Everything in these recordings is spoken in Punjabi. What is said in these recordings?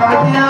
ਨਾਨਕ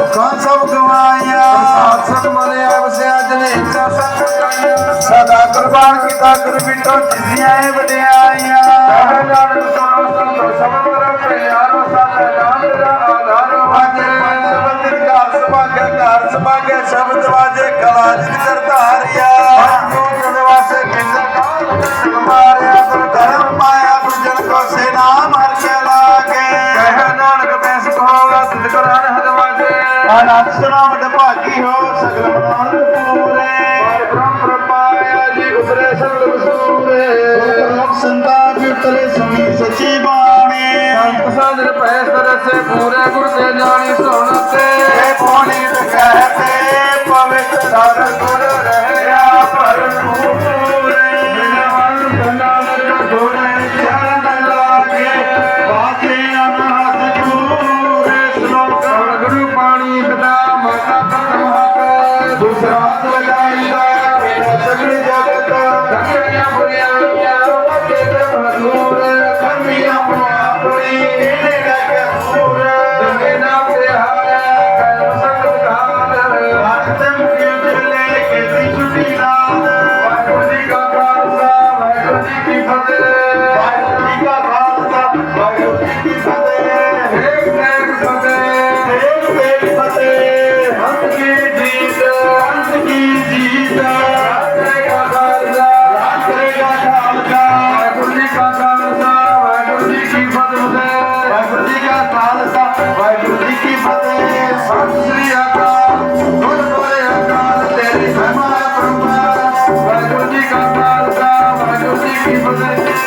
ਮੇਰਾ ਜਿਨ ਸਭ ਗਵਾਈਆਂ ਸਾਧ ਸਤ ਮਨ ਜਨੇ ਸਦਾ ਕੁਰਬਾਨ ਕੀਤਾ ਗੁਰ ਬਿਟੋ ਜਿਸੀਆਂ ਏ ਵਡਿਆਈਆਂ ਨਾਨਕ ਸੋਹਣ ਸੰਤੋ ਸਬਦ ਕਰ ਪਿਆਰ ਸਦਾ ਨਾਮ ਮੇਰਾ ਆਧਾਰ ਵਾਜੇ ਪੰਜ ਬੰਦਰ ਘਰ ਸੁਭਾਗੈ ਘਰ ਸੁਭਾਗੈ ਸ਼ਬਦ ਵਾਜੇ ਕਲਾ ਜਿਤ ਕਰ ਹਦਵਾਜੇ ਆਨੰਦ ਭਾਗੀ ਹੋ ਸਗਲ ਮਨਾਨ ਪੂਰੇ ਬ੍ਰਹਮ ਪ੍ਰਪਾਇਆ ਜੀ ਉਪਰੇ ਸਗਲ ਵਸੂਰੇ ਲੋਕ ਸੰਤਾ ਕੀਰਤਲੇ ਸੁਣੀ ਸਚੀ ਬਾਣੀ ਸੰਤ ਸਾਜਨ ਭੈ ਸਰਸੇ ਪੂਰੇ ਗੁਰ ਤੇ ਜਾਣੀ ਸੁਣ